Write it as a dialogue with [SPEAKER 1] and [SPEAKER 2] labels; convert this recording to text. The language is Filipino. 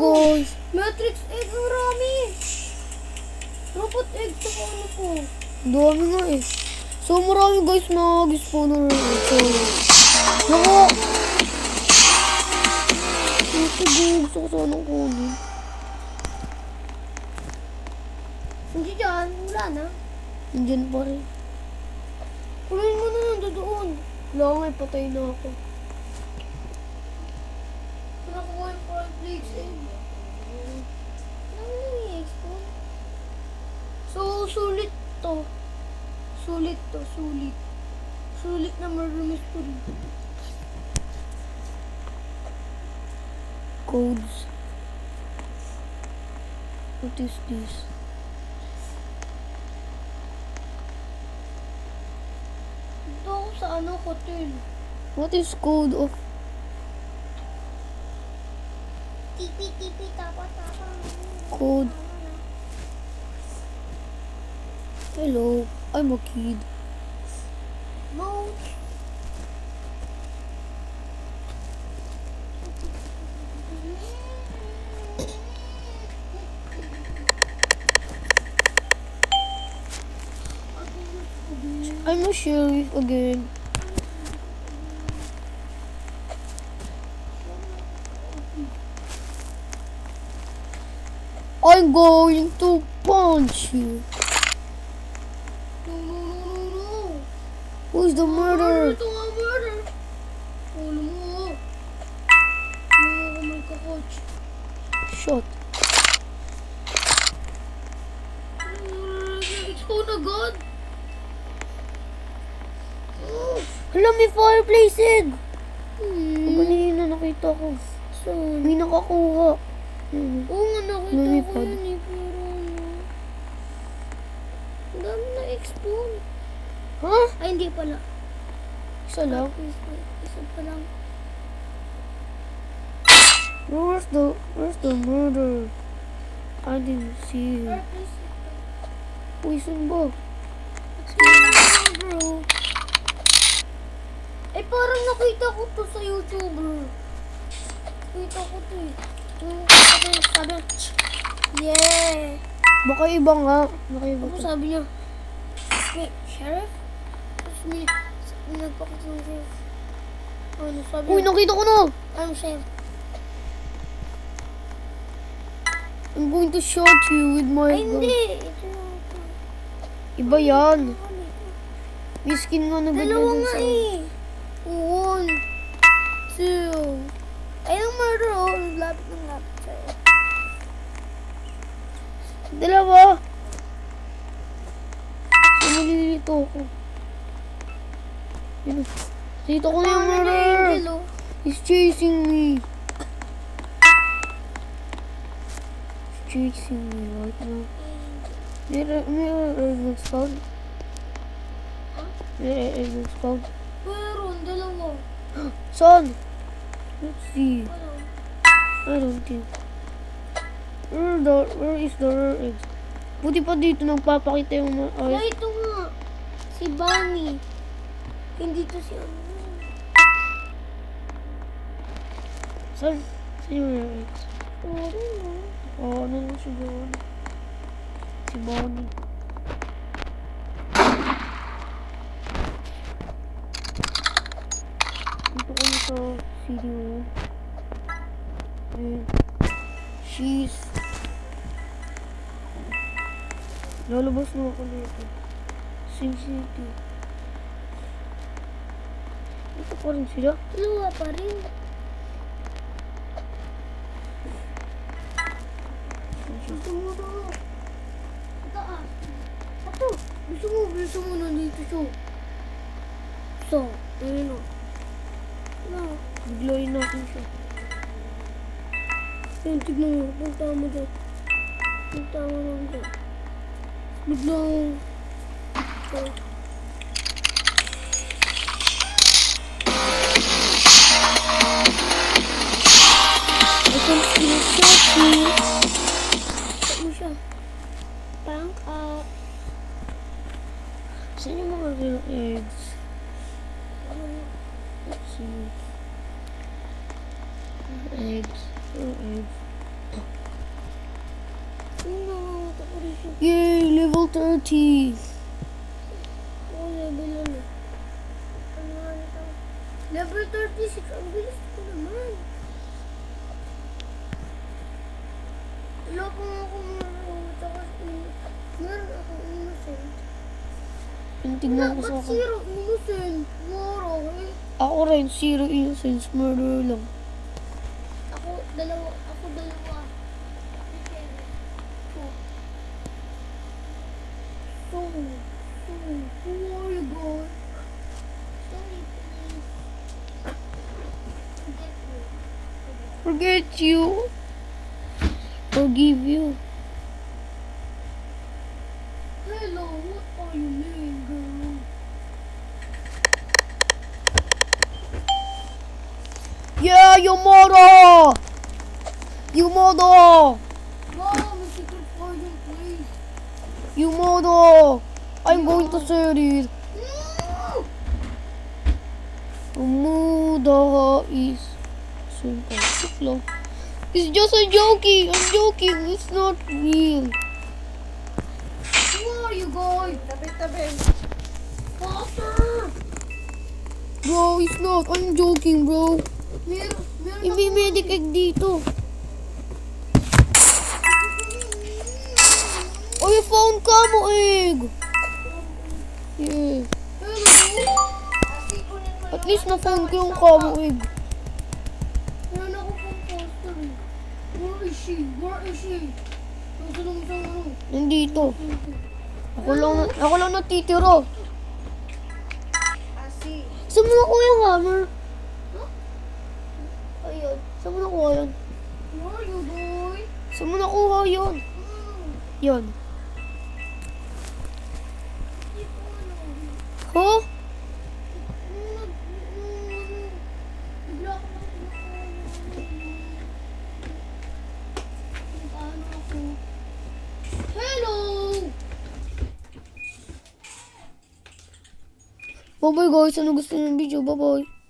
[SPEAKER 1] Guys,
[SPEAKER 2] Matrix egg, ang rami. Robot egg, tsaka ano po.
[SPEAKER 1] dami nga eh. So marami guys na nag-spawner. So, naku! Ito guys, gusto ko sanang kunin.
[SPEAKER 2] Hindi dyan, wala na.
[SPEAKER 1] Nandiyan pa rin.
[SPEAKER 2] Kunin mo na lang doon.
[SPEAKER 1] Wala nga, eh, patay na ako.
[SPEAKER 2] Nakuha yung cornflakes egg. Ano na i-export? So, sulit to. Sulit to, sulit. Sulit na murder mystery.
[SPEAKER 1] Codes. What is this?
[SPEAKER 2] Dito ako sa ano, hotel.
[SPEAKER 1] What is code of code? Hello, I'm a kid.
[SPEAKER 2] No.
[SPEAKER 1] I'm a sheriff again. I'm going to punch you.
[SPEAKER 2] No, no, no, no, no.
[SPEAKER 1] Who's the murderer?
[SPEAKER 2] Nga murder. Ulo mo. Mga ako magka-coach.
[SPEAKER 1] Shot. Hala, may fireplace egg.
[SPEAKER 2] Hmm.
[SPEAKER 1] Kanina nakita ko.
[SPEAKER 2] Saan?
[SPEAKER 1] May nakakuha. Hmm.
[SPEAKER 2] Oo nga, nakita ko yun eh, ano. Ang dami na explode.
[SPEAKER 1] Ha?
[SPEAKER 2] Ay, hindi pala.
[SPEAKER 1] Isa lang?
[SPEAKER 2] Isa, pa lang.
[SPEAKER 1] Where's the, where's the murderer? I didn't see him. Poison ba?
[SPEAKER 2] bro. Eh, parang nakita ko to sa YouTuber. Nakita ko to eh. Sabi, sabi, "Ch- yeah.
[SPEAKER 1] Baka iba nga. Baka iba
[SPEAKER 2] Ano sabi niya? Wait, sheriff? Tapos may, nagpakita ng sheriff. Ano sabi
[SPEAKER 1] Uy, nakita ko na!
[SPEAKER 2] I'm sheriff.
[SPEAKER 1] I'm going to shoot you with my
[SPEAKER 2] Ay,
[SPEAKER 1] gun.
[SPEAKER 2] hindi.
[SPEAKER 1] Iba yan.
[SPEAKER 2] Ano?
[SPEAKER 1] May skin nga na ganyan
[SPEAKER 2] Dalawa nga eh. One, two. Ay, ang murder oh. Lapit ng lapit sa'yo.
[SPEAKER 1] Dalawa! So, malilito ako. Yun. Dito ko yung.
[SPEAKER 2] Angel oh?
[SPEAKER 1] He's chasing me. He's chasing me right now. Mirror, mirror, egg spawn. Mirror, egg spawn.
[SPEAKER 2] Meron, dalawa.
[SPEAKER 1] Son! Let's see. I don't think. Where, the, where is the rare eggs? Buti pa dito nagpapakita yung mga...
[SPEAKER 2] Ay,
[SPEAKER 1] Ay,
[SPEAKER 2] ito nga. Si Bunny. Hindi to si ano.
[SPEAKER 1] saan? Saan yung rare eggs?
[SPEAKER 2] Meron oh.
[SPEAKER 1] Oo, ano na siguro. Si Bonnie. Dito kami sa city hall. Ayun. She's... Lalabas na ako dito. Sim City. Dito pa rin sila.
[SPEAKER 2] Dalawa pa rin. Gusto mo to. Taas. Ito. Gusto mo, gusto mo nandito siya. So, ayun o.
[SPEAKER 1] Biglayin natin siya.
[SPEAKER 2] Ayun, tignan mo. Punta mo dyan. Punta mo lang dyan. Biglang... Siya. Bank up.
[SPEAKER 1] Saan yung mga eggs? Let's see eggs, four eggs. Yay, level 30!
[SPEAKER 2] Level 36, ang bilis ko naman. Wala pa nga ako mga robot ako. Meron ako innocent.
[SPEAKER 1] Tingnan ko sa ako.
[SPEAKER 2] Zero innocent. Moro.
[SPEAKER 1] Ako rin, zero innocence. Murder lang.
[SPEAKER 2] Dalawa. Ako dalawa. So, so, who are you going? Sorry, please. Get me.
[SPEAKER 1] Forget you. Forgive you.
[SPEAKER 2] Hello, what are you doing, girl?
[SPEAKER 1] Yeah, Yumoro! Yumoro!
[SPEAKER 2] Mom, secret garden, please.
[SPEAKER 1] Yumoro! I'm going to say it.
[SPEAKER 2] No!
[SPEAKER 1] Umuda is simple. It's just a joking. I'm joking. It's not real.
[SPEAKER 2] Who are you going? Tabi, tabi. Faster!
[SPEAKER 1] Bro, it's not. I'm joking, bro.
[SPEAKER 2] Meron, meron
[SPEAKER 1] Imi-medic egg dito. You found camo egg. Yeah. At least na-found ko yung camo egg.
[SPEAKER 2] Meron ako pang poster eh. Where is she? Where is she? Ano?
[SPEAKER 1] Nandito. Ako lang, na- ako lang natitira. Saan mo nakuha yung hammer?
[SPEAKER 2] Ayun.
[SPEAKER 1] Saan mo nakuha yun?
[SPEAKER 2] Where are you, boy?
[SPEAKER 1] Saan mo nakuha yun?
[SPEAKER 2] Hmm.
[SPEAKER 1] Yun.
[SPEAKER 2] Ako? Hello!
[SPEAKER 1] Bye-bye guys. Ano gusto ng video? Bye-bye.